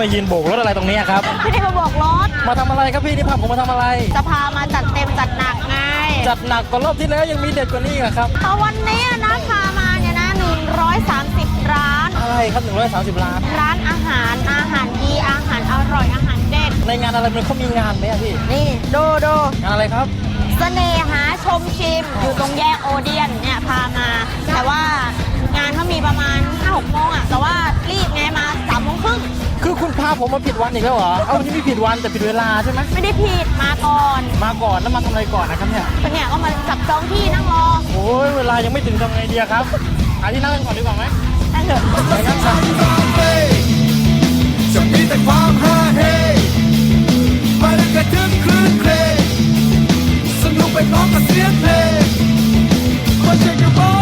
มายืนโบกรถอะไรตรงนี้ครับไม่ได้มาบอกรถ มาทำอะไรครับพี่นี่พาผมมาทำอะไร จะพามาจัดเต็มจัดหนักไง จัดหนักกว่ารอบที่แล้วยังมีเด็ดกว่านี้อีกอะครับเพราะวันนี้นะพามาเนี่ยนะ130 ร้าน อะไรครับ 130 ล้าน ร้านอาหารอาหารดีอาหารอร่อยอาหารเด็ด ในงานอะไรมันเขามีงานไหมอะพี่ นี่ดูดูงานอะไรครับ เสน่หาชมชิม อยู่ตรงแยกโอเดียนเนี่ยพามา แต่ว่างานเขามีประมาณ5-6โมงอะแต่ว่ารีบไงมา3โมงครึ่ง คือคุณพาผมมาผิดวันอีกแล้วเหรอ เอาวันนี้ไม่ผิดวันแต่ผิดเวลาใช่ไหมไม่ได้ผิดมาก่อนมาก่อนแล้วมาทำอะไรก่อนนะครับเนี่ยก็เนี่ยก็มาจับจองที่นั่งรอโอ้ยเวลายังไม่ถึงทำไงดีอะครับหาที่นั่งกันก่อนดีกว่าไหมนั่งเถอะไปนั่งครับ จะมีแต่ความฮาเฮมาเล่นกระทึกคลื่นเพลงสนุกไปพร้อมกับเสียงเพลงมาเช็คอยู่บอดี้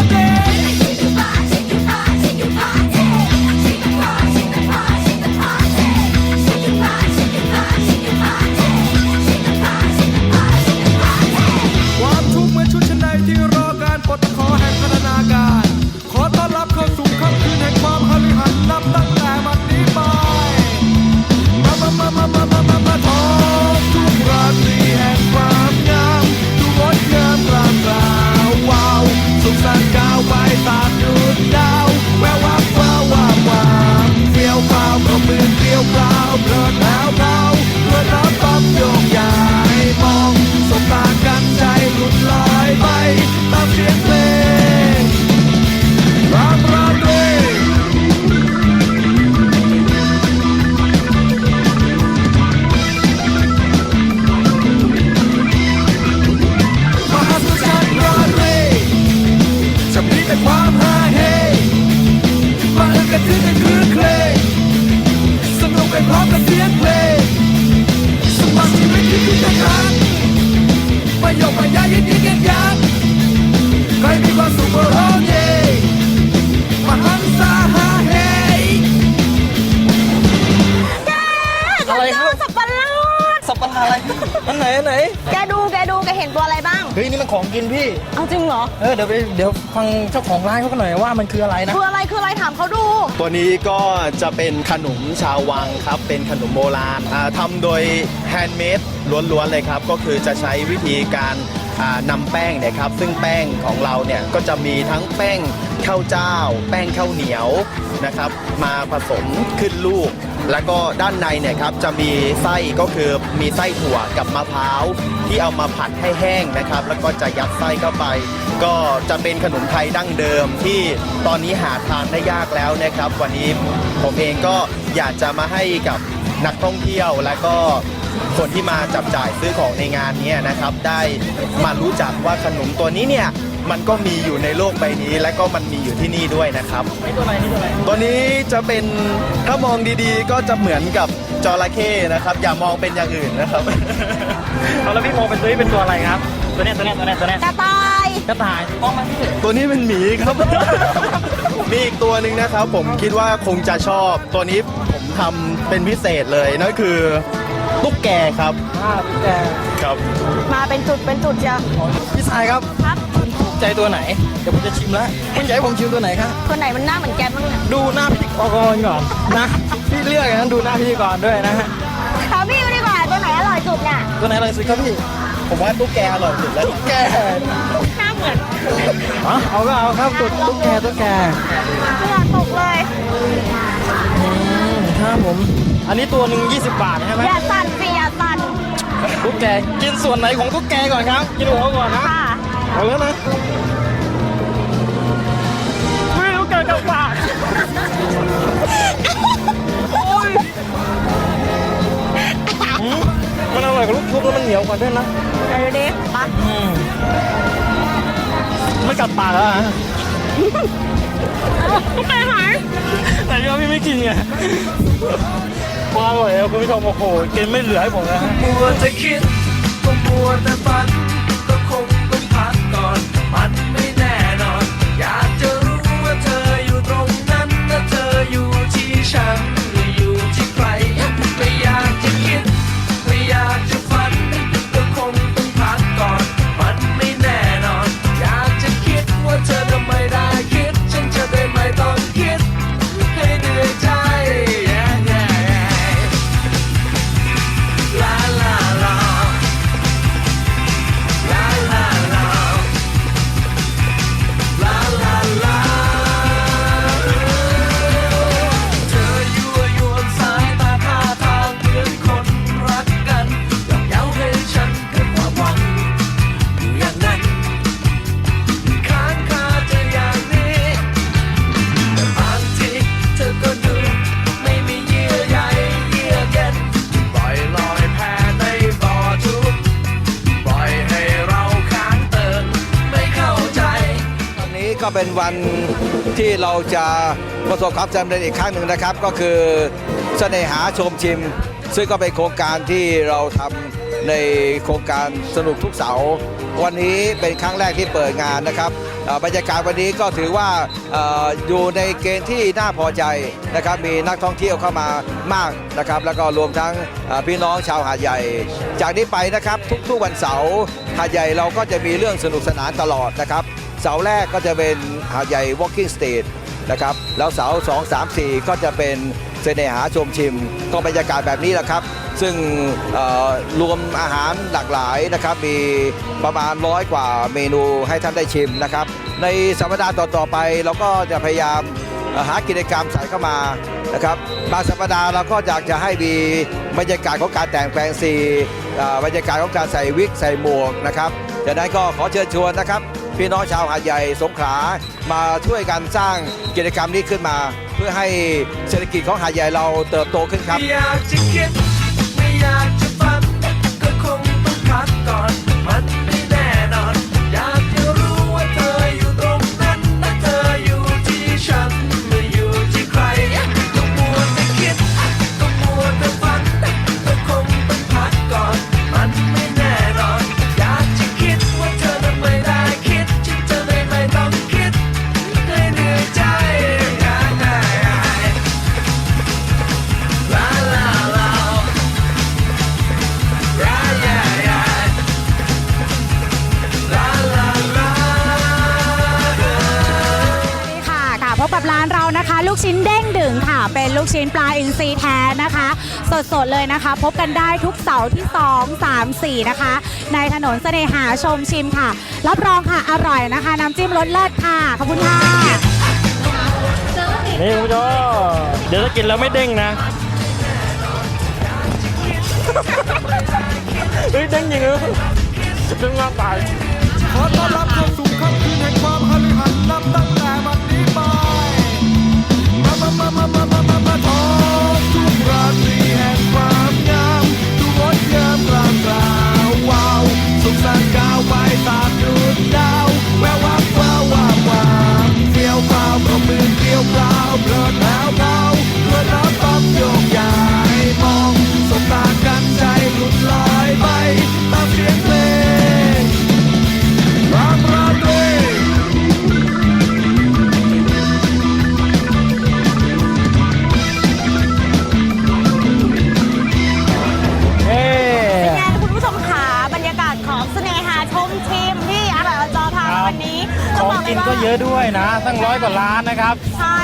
ฮ้ยนี่มันของกินพี่ เอาจริงเหรอ เออเดี๋ยวไปเดี๋ยวฟังเจ้าของร้านเขากันหน่อยว่ามันคืออะไรนะ คืออะไรคืออะไรถามเขาดู ตัวนี้ก็จะเป็นขนมชาววังครับ เป็นขนมโบราณอ่าทำโดยแฮนด์เมดล้วนๆเลยครับ ก็คือจะใช้วิธีการอ่า นำแป้งเนี่ยครับ ซึ่งแป้งของเราเนี่ยก็จะมีทั้งแป้งข้าวเจ้า แป้งข้าวเหนียวนะครับ มาผสมขึ้นลูก แล้วก็ด้านในเนี่ยครับจะมีไส้ก็คือมีไส้ถั่วกับมะพร้าวที่เอามาผัดให้แห้งนะครับ แล้วก็จะยัดไส้เข้าไป ก็จะเป็นขนมไทยดั้งเดิมที่ตอนนี้หาทานได้ยากแล้วนะครับ วันนี้ผมเองก็อยากจะมาให้กับนักท่องเที่ยวและก็ คนที่มาจับจ่ายซื้อของในงานเนี้นะครับ ได้มารู้จักว่าขนมตัวนี้เนี่ยมันก็มีอยู่ในโลกใบนี้ และก็มันมีอยู่ที่นี่ด้วยนะครับนี่ตัวไหนนี่ตัวไหนตัวนี้จะเป็นถ้ามองดีๆ ก็จะเหมือนกับจระเข้นะครับ อย่ามองเป็นอย่างอื่นนะครับเอาแล้วพี่โมเป็นตัวนี้เป็นตัวอะไรครับ ตัวเนี้ยตัวเนี้ยตัวเนี้ยตัวเนี้ยกระต่ายกระต่ายมองมาพี่ตัวนี้เป็นหมีครับ มีอีกตัวหนึ่งนะครับ ผมคิดว่าคงจะชอบตัวนี้ผมทำเป็นพิเศษเลยนั่นคือ ตุ๊กแกครับอ่าพี่แกครับ มาเป็นจุดเป็นจุดเชียวพี่ชายครับครับคุณถูกใจตัวไหนเดี๋ยวผมจะชิมแล้วคุณอยากให้ผมชิมตัวไหนครับตัวไหนมันหน้าเหมือนแกบ้างเนี่ยดูหน้าพิธีกรก่อนนะพี่เลือกอย่างนั้นดูหน้าพิธีกรด้วยนะฮะถามพี่ดีกว่าตัวไหนอร่อยสุดเนี่ยตัวไหนอร่อยสุดครับพี่ผมว่าตุ๊กแกอร่อยสุดแล้วตุ๊กแกหน้าเหมือนอ๋อเอาก็เอาครับตุ๊กตุ๊กแกตุ๊กแกเหงื่อตกเลยอืมครับผม อันนี้ตัวหนึ่ง20 บาทใช่ไหมอย่าสั่นสิอย่าสั่นตุ๊กแกกินส่วนไหนของตุ๊กแกก่อนครับ กินหัวก่อนนะค่ะเอาแล้วนะไม่รู้เกิดกับปากโอ้ยอืมมันอร่อยกว่าลูกชุบแล้วมันเหนียวกว่าด้วยนะเดี๋ยวดิปะอืมไม่กัดปากแล้วฮะไปหายแต่ยอพี่ไม่กินไงค วามอร่อยคุณผู้ชมโอ้โหกินไม่เหลือให้ผมนะฮะมัวจะคิดก็มัวแต่ฝันก็คงต้องพักก่อนมัน ก็เป็นวันที่เราจะประสบความสำเร็จอีกครั้งหนึ่งนะครับ ก็คือเสน่หาชมชิม ซึ่งก็เป็นโครงการที่เราทำในโครงการสนุกทุกเสาร์วันนี้เป็นครั้งแรกที่เปิดงานนะครับบรรยากาศวันนี้ก็ถือว่าออยู่ในเกณฑ์ที่น่าพอใจนะครับ มีนักท่องเที่ยวเข้ามามากนะครับ แล้วก็รวมทั้งพี่น้องชาวหาดใหญ่ จากนี้ไปนะครับทุกๆวันเสาร์หาดใหญ่เราก็จะมีเรื่องสนุกสนานตลอดนะครับ เสาแรกก็จะเป็นหาดใหญ่ Walking State นะครับแล้วเสา 2 3 4 ก็จะเป็นเสน่หาชมชิม ก็บรรยากาศแบบนี้แหละครับ ซึ่งรวมอาหารหลากหลายนะครับ มีประมาณร้อยกว่าเมนูให้ท่านได้ชิมนะครับ ในสัปดาห์ต่อๆไปเราก็จะพยายามหากิจกรรมใส่เข้ามานะครับบางสัปดาห์เราก็อยากจะให้มีบรรยากาศของการแต่งแฟนซี บรรยากาศของการใส่วิกใส่หมวกนะครับจากนั้นก็ขอเชิญชวนนะครับ พี่น้องชาวหาดใหญ่สงขลามาช่วยกันสร้างกิจกรรมนี้ขึ้นมา เพื่อให้เศรษฐกิจของหาดใหญ่เราเติบโตขึ้นครับ ลูกชิ้นปลาอินทรีแท้นะคะ สดๆเลยนะคะ พบกันได้ทุกเสาร์ที่ 2 3 4 นะคะ ในถนนเสน่หาชมชิมค่ะ รับรองค่ะอร่อยนะคะ น้ำจิ้มรสเลิศค่ะ ขอบคุณค่ะ นี่คุณผู้ชมเดี๋ยวถ้ากินแล้วไม่เด้งนะ เฮ้ยเด้งจริงเหรอจะเด้งหน้าตายขอต้อนรับ อะด้วยนะ ตั้งร้อยกว่าร้านนะครับ ใช่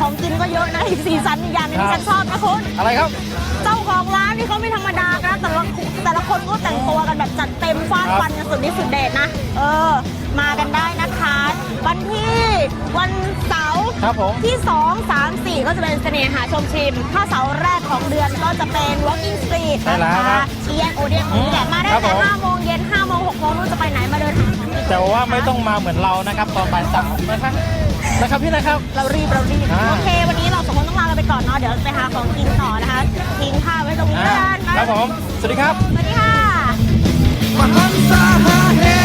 ของกินก็เยอะนะอีกสีสันอีกอย่างหนึงครัที่บฉันชอบนะคุณ อะไรครับ เจ้าของร้านนี่เขาไม่ธรรมดานะแต่ละแต่ละคนก็แต่งตัวกันแบบจัดเต็มฟาดครับฟันกันสุดฤทธิ์สุดเดชนะ เออ มากันได้นะคะ วันที่วันเสาร์ ครับผม ที่ 2 3 4 ก็จะเป็นเสน่หาชมชิม ถ้าเสาร์แรกของเดือนก็จะเป็น Walking Street ใช่นะแล้วครัคะบที่แยกโอเดียนนี่แหละมาได้ครับแต่ผม5โมงเย็น5โมง6โมงนู้นจะไปไหนมาเดินหาของกินแต่ว่าไม่ต้องมาเหมือนเรานะครับตอนบ่ายสามนะครับนะครับพี่นะครับ เรารีบเรารีบอ่า โอเค วันนี้เราสองคนต้องลากันไปก่อนเนาะเดี๋ยวไปหาของกินต่อนะคะทิ้งข้าวไว้ตรงนี้แล้วกันครับผม สวัสดีครับ สวัสดีค่ะ มหันต์สาหาเฮ